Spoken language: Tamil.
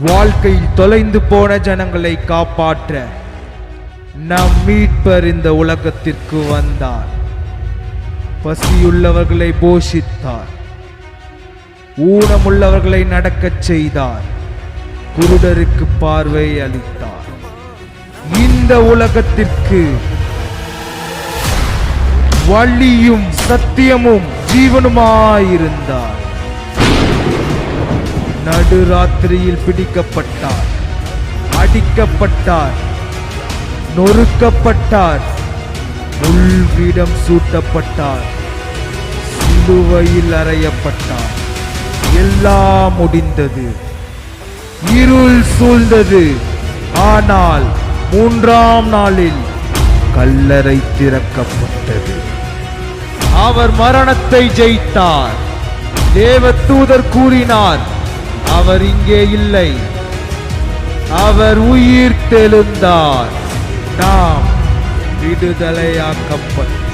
வாழ்க்கையில் தொலைந்து போன ஜனங்களை காப்பாற்ற நம் மீட்பர் இந்த உலகத்திற்கு வந்தார். பசியுள்ளவர்களை போஷித்தார். ஊனமுள்ளவர்களை நடக்கச் செய்தார். குருடருக்கு பார்வை அளித்தார். இந்த உலகத்திற்கு வழியும் சத்தியமும் ஜீவனுமாயிருந்தார். நடுராத்திரியில் பிடிக்கப்பட்டார். அடிக்கப்பட்டார். நொறுக்கப்பட்டார். உள்விடம் சூட்டப்பட்டார். சிலுவையில் அறையப்பட்டார். எல்லாம் முடிந்தது. இருள் சூழ்ந்தது. ஆனால் மூன்றாம் நாளில் கல்லறை திறக்கப்பட்டது. அவர் மரணத்தை ஜெயித்தார். தேவதூதர் கூறினார் அவர் இங்கே இல்லை. அவர் உயிர் தெழுந்தார். நாம் விடுதலையாக்கப்பட்டோம்.